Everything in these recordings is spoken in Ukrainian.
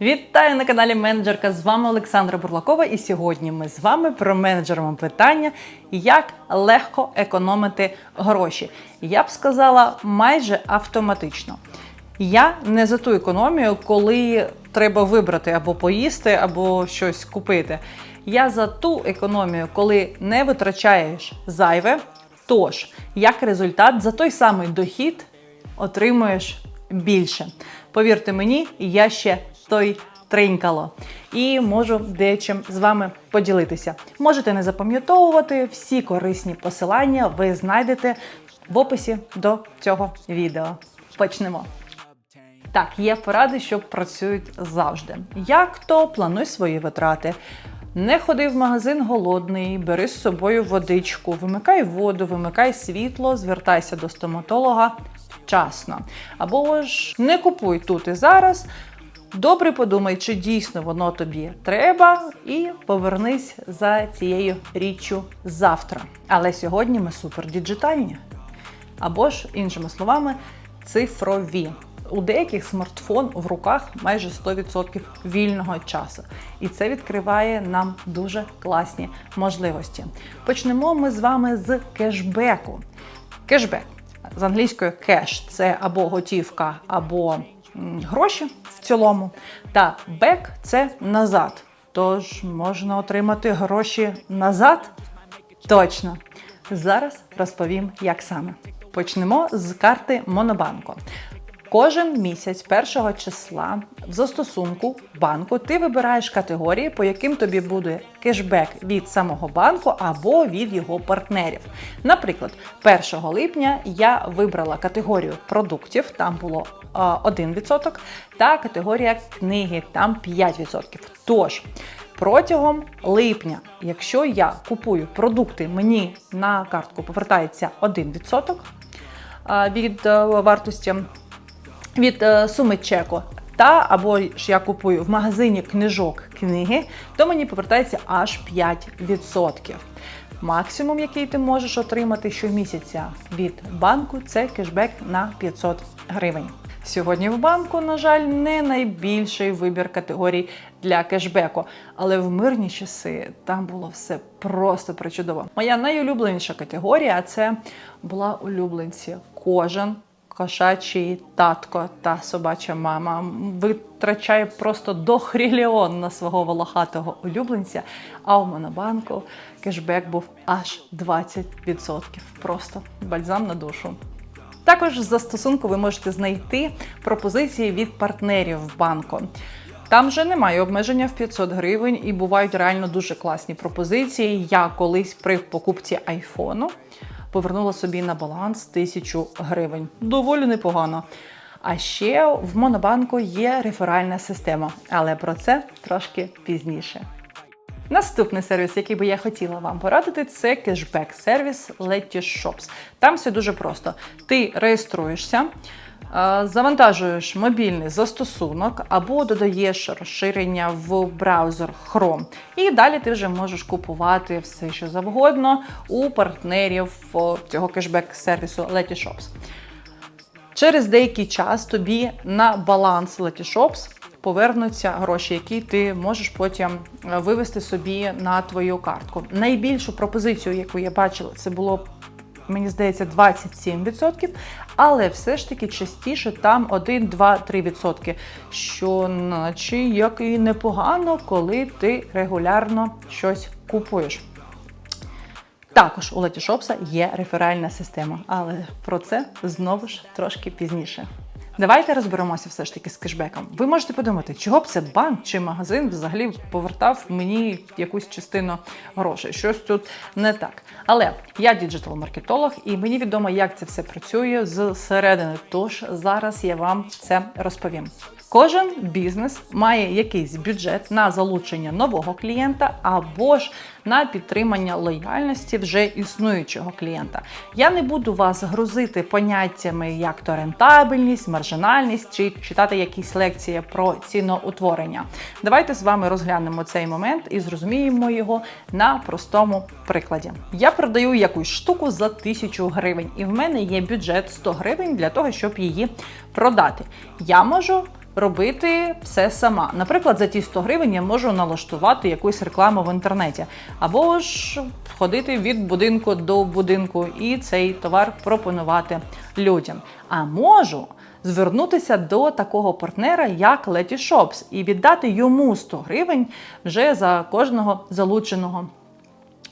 Вітаю на каналі Менеджерка. З вами Олександра Бурлакова, і сьогодні ми з вами про менеджером питання, як легко економити гроші. Я б сказала, майже автоматично. Я не за ту економію, коли треба вибрати або поїсти, або щось купити. Я за ту економію, коли не витрачаєш зайве. Тож, як результат, за той самий дохід отримуєш більше. Повірте мені, я ще той тринькало. І можу дечим з вами поділитися. Можете не запам'ятовувати всі корисні посилання ви знайдете в описі до цього відео. Почнемо. Так, є поради, що працюють завжди. Як то плануй свої витрати. Не ходи в магазин голодний, бери з собою водичку, вимикай воду, вимикай світло, звертайся до стоматолога вчасно. Або ж не купуй тут і зараз. Добре подумай, чи дійсно воно тобі треба, і повернись за цією річчю завтра. Але сьогодні ми супердіджитальні. Або ж, іншими словами, цифрові. У деяких смартфон в руках майже 100% вільного часу. І це відкриває нам дуже класні можливості. Почнемо ми з вами з кешбеку. Кешбек з англійською кеш це або готівка, або гроші в цілому. Та бек це назад. Тож можна отримати гроші назад? Точно. Зараз розповім, як саме. Почнемо з карти Монобанку. Кожен місяць першого числа в застосунку банку ти вибираєш категорії, по яким тобі буде кешбек від самого банку або від його партнерів. Наприклад, 1 липня я вибрала категорію продуктів, там було а, 1%, та категорія книги, там 5%. Тож, Протягом липня, якщо я купую продукти, мені на картку повертається 1% від е, вартості від е, суми чеку. Та або ж я купую в магазині книжок книги, то мені повертається аж 5%. Максимум, який ти можеш отримати щомісяця від банку, це кешбек на 500 гривень. Сьогодні в банку, на жаль, не найбільший вибір категорій для кешбеку, але в мирні часи там було все просто причудово. Моя найулюбленіша категорія це була улюбленці. Кожен кошачий татко та собача мама витрачає просто дохріліон на свого волохатого улюбленця. А у монобанку кешбек був аж 20%. Просто бальзам на душу. Також з застосунку ви можете знайти пропозиції від партнерів в банку. Там вже немає обмеження в 500 гривень і бувають реально дуже класні пропозиції. Я колись при покупці айфону повернула собі на баланс 1000 гривень. Доволі непогано. А ще в Монобанку є реферальна система, але про це трошки пізніше. Наступний сервіс, який би я хотіла вам порадити, це кешбек-сервіс Letty Shops. Там все дуже просто. Ти реєструєшся, е, завантажуєш мобільний застосунок або додаєш розширення в браузер Chrome. І далі ти вже можеш купувати все, що завгодно у партнерів цього кешбек-сервісу Letty Shops. Через деякий час тобі на баланс Letyshops повернуться гроші, які ти можеш потім е, вивести собі на твою картку. Найбільшу пропозицію, яку я бачила, це було. Мені здається, 27%, але все ж таки частіше там 1, 2, 3%. Що, наче як і непогано, коли ти регулярно щось купуєш. Також у Letyshops є реферальна система, але про це знову ж трошки пізніше. Давайте розберемося все ж таки з кешбеком. Ви можете подумати, чого б це банк чи магазин взагалі повертав мені якусь частину грошей. Щось тут не так. Але я діджитал-маркетолог, і мені відомо, як це все працює зсередини. Тож зараз я вам це розповім. Кожен бізнес має якийсь бюджет на залучення нового клієнта або ж на підтримання лояльності вже існуючого клієнта. Я не буду вас грузити поняттями як то рентабельність, маржинальність чи читати якісь лекції про ціноутворення. Давайте з вами розглянемо цей момент і зрозуміємо його на простому прикладі. Я продаю якусь штуку за 1000 гривень, і в мене є бюджет 100 гривень для того, щоб її продати. Я можу робити все сама. Наприклад, за ті 100 гривень я можу налаштувати якусь рекламу в інтернеті, або ж ходити від будинку до будинку і цей товар пропонувати людям. А можу звернутися до такого партнера, як Letty Shops, і віддати йому 100 гривень вже за кожного залученого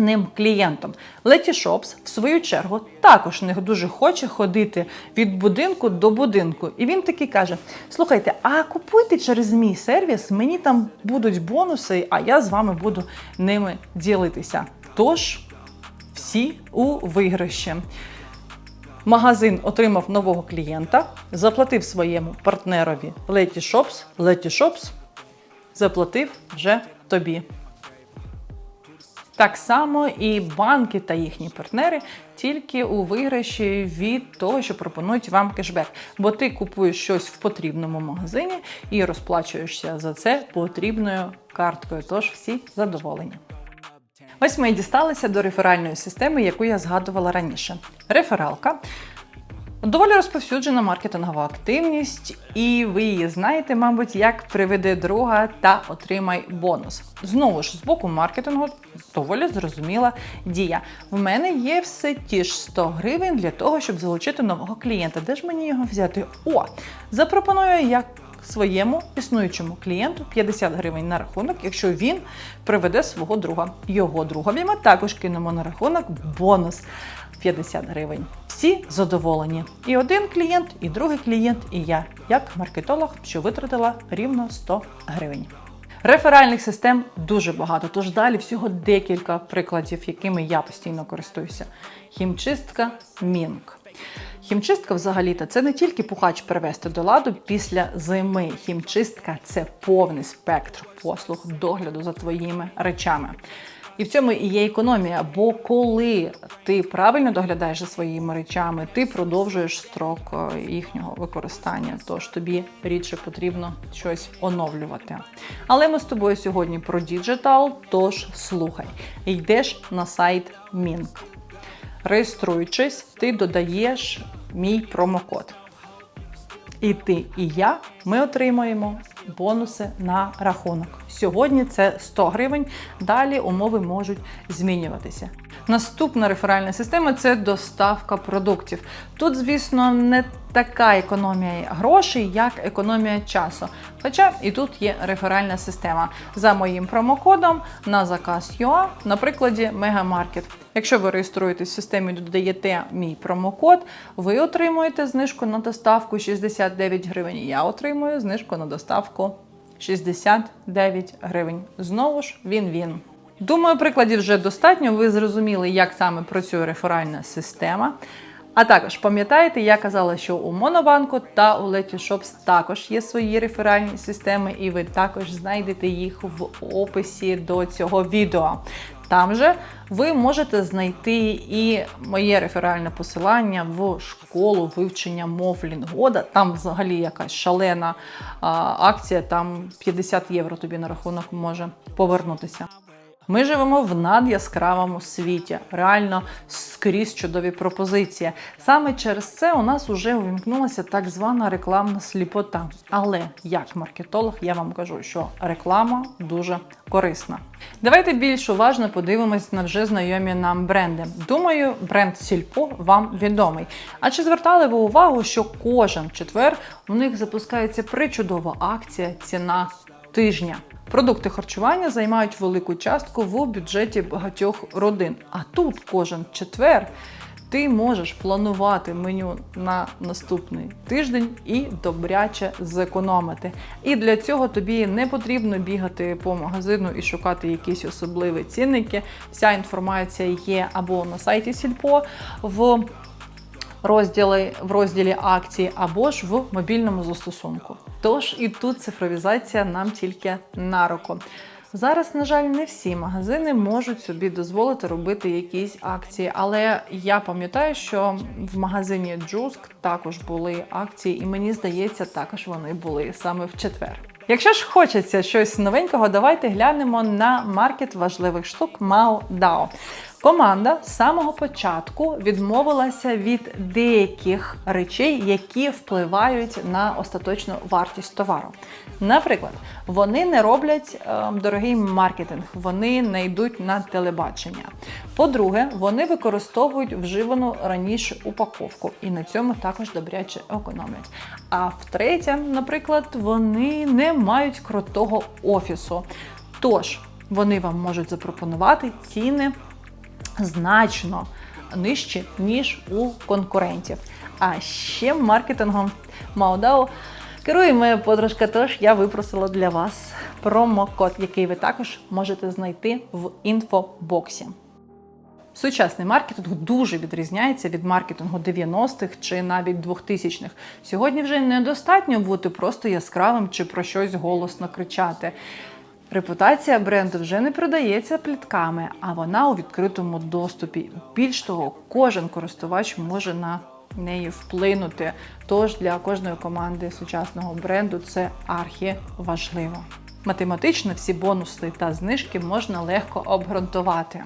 ним клієнтом. Letty Shops, в свою чергу, також не дуже хоче ходити від будинку до будинку. І він таки каже: слухайте, а купуйте через мій сервіс, мені там будуть бонуси, а я з вами буду ними ділитися. Тож всі у виграші. Магазин отримав нового клієнта, заплатив своєму партнерові Letty Shops, Letty Shops заплатив вже тобі. Так само і банки та їхні партнери тільки у виграші від того, що пропонують вам кешбек. Бо ти купуєш щось в потрібному магазині і розплачуєшся за це потрібною карткою. Тож всі задоволені. Ось ми дісталися до реферальної системи, яку я згадувала раніше. Рефералка доволі розповсюджена маркетингова активність, і ви її знаєте, мабуть, як приведи друга та отримай бонус. Знову ж з боку маркетингу доволі зрозуміла дія. В мене є все ті ж 100 гривень для того, щоб залучити нового клієнта. Де ж мені його взяти? О, запропоную як своєму існуючому клієнту 50 гривень на рахунок, якщо він приведе свого друга. Його другові ми також кинемо на рахунок бонус 50 гривень. Всі задоволені. І один клієнт, і другий клієнт, і я, як маркетолог, що витратила рівно 100 гривень. Реферальних систем дуже багато, тож далі всього декілька прикладів, якими я постійно користуюся. Хімчистка Мінк. Хімчистка взагалі-то це не тільки пухач привести до ладу після зими. Хімчистка це повний спектр послуг догляду за твоїми речами. І в цьому і є економія. Бо коли ти правильно доглядаєш за своїми речами, ти продовжуєш строк е, їхнього використання. Тож тобі рідше потрібно щось оновлювати. Але ми з тобою сьогодні про діджитал, тож слухай, йдеш на сайт Мінк. Реєструючись, ти додаєш мій промокод. І ти, і я ми отримаємо бонуси на рахунок. Сьогодні це 100 гривень, далі умови можуть змінюватися. Наступна реферальна система це доставка продуктів. Тут, звісно, не така економія грошей, як економія часу. Хоча і тут є реферальна система за моїм промокодом на заказ UA на прикладі Мегамаркет. Якщо ви реєструєтесь в системі, додаєте мій промокод, ви отримуєте знижку на доставку 69 гривень. Я отримую знижку на доставку 69 гривень. Знову ж він-він. Думаю, прикладів вже достатньо. Ви зрозуміли, як саме працює реферальна система. А також пам'ятаєте, я казала, що у Монобанку та у Letyshops також є свої реферальні системи, і ви також знайдете їх в описі до цього відео. Там же ви можете знайти і моє реферальне посилання в школу вивчення мов Лінгода. Там взагалі якась шалена а, акція, там 50 євро тобі на рахунок може повернутися. Ми живемо в надяскравому світі, реально скрізь чудові пропозиції. Саме через це у нас вже увімкнулася так звана рекламна сліпота. Але як маркетолог, я вам кажу, що реклама дуже корисна. Давайте більш уважно подивимось на вже знайомі нам бренди. Думаю, бренд Сільпо вам відомий. А чи звертали ви увагу, що кожен четвер у них запускається причудова акція ціна тижня? Продукти харчування займають велику частку в бюджеті багатьох родин. А тут кожен четвер ти можеш планувати меню на наступний тиждень і добряче зекономити. І для цього тобі не потрібно бігати по магазину і шукати якісь особливі цінники. Вся інформація є або на сайті Сільпо в розділи в розділі акції або ж в мобільному застосунку. Тож і тут цифровізація нам тільки на руку. Зараз, на жаль, не всі магазини можуть собі дозволити робити якісь акції, але я пам'ятаю, що в магазині Джуск також були акції, і мені здається, також вони були саме в четвер. Якщо ж хочеться щось новенького, давайте глянемо на маркет важливих штук Mao. Команда з самого початку відмовилася від деяких речей, які впливають на остаточну вартість товару. Наприклад, вони не роблять е, дорогий маркетинг, вони не йдуть на телебачення. По-друге, вони використовують вживану раніше упаковку і на цьому також добряче економлять. А втретє, наприклад, вони не мають крутого офісу. Тож вони вам можуть запропонувати ціни значно нижчі, ніж у конкурентів. А ще маркетингом Маудау керує моя подружка, тож я випросила для вас промокод, який ви також можете знайти в інфобоксі. Сучасний маркетинг дуже відрізняється від маркетингу 90-х чи навіть 2000-х. Сьогодні вже недостатньо бути просто яскравим чи про щось голосно кричати. Репутація бренду вже не продається плітками, а вона у відкритому доступі. Більш того, кожен користувач може на неї вплинути. Тож для кожної команди сучасного бренду це архі важливо. Математично всі бонуси та знижки можна легко обґрунтувати.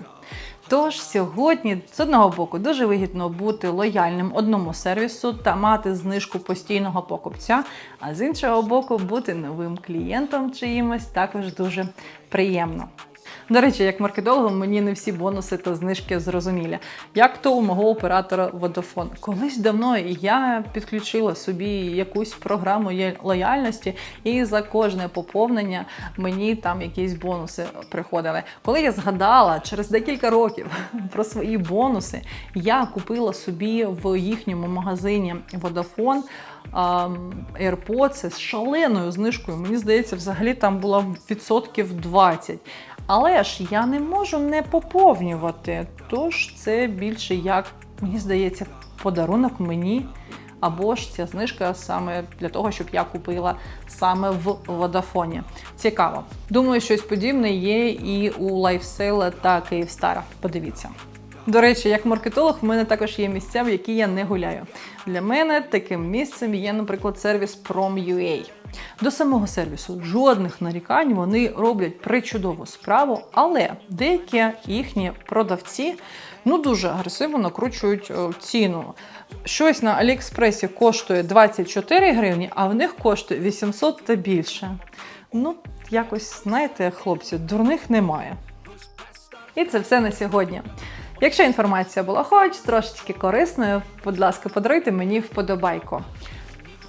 Тож сьогодні з одного боку дуже вигідно бути лояльним одному сервісу та мати знижку постійного покупця, а з іншого боку, бути новим клієнтом чиїмось також дуже приємно. До речі, як маркетологу, мені не всі бонуси та знижки зрозумілі. Як то у мого оператора Vodafone. Колись давно я підключила собі якусь програму лояльності, і за кожне поповнення мені там якісь бонуси приходили. Коли я згадала через декілька років про свої бонуси, я купила собі в їхньому магазині Vodafone AirPods з шаленою знижкою. Мені здається, взагалі там було відсотків 20. Але ж я не можу не поповнювати. Тож це більше як, мені здається, подарунок мені. Або ж ця знижка саме для того, щоб я купила саме в Водафоні. Цікаво. Думаю, щось подібне є і у Лайфсейла та Київстара. Подивіться. До речі, як маркетолог, в мене також є місця, в які я не гуляю. Для мене таким місцем є, наприклад, сервіс Prom.ua. До самого сервісу жодних нарікань вони роблять причудову справу, але деякі їхні продавці ну дуже агресивно накручують е, ціну. Щось на Аліекспресі коштує 24 гривні, а в них коштує 800 та більше. Ну, якось, знаєте, хлопці, дурних немає. І це все на сьогодні. Якщо інформація була хоч трошечки корисною, будь ласка, подаруйте мені вподобайку.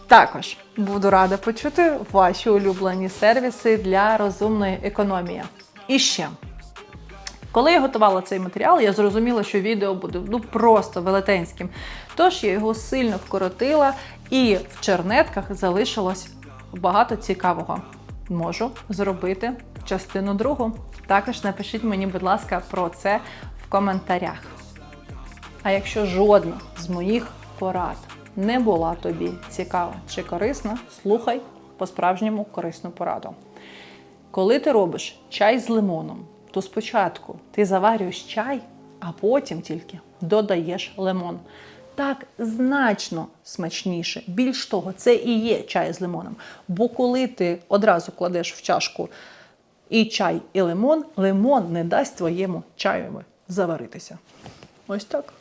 Також буду рада почути ваші улюблені сервіси для розумної економії. І ще. Коли я готувала цей матеріал, я зрозуміла, що відео буде ну просто велетенським. Тож я його сильно вкоротила, і в чернетках залишилось багато цікавого. Можу зробити частину другу. Також напишіть мені, будь ласка, про це коментарях. А якщо жодна з моїх порад не була тобі цікава чи корисна, слухай по-справжньому корисну пораду. Коли ти робиш чай з лимоном, то спочатку ти заварюєш чай, а потім тільки додаєш лимон. Так значно смачніше. Більш того, це і є чай з лимоном. Бо коли ти одразу кладеш в чашку і чай, і лимон, лимон не дасть твоєму чаю заваритися. Ось так.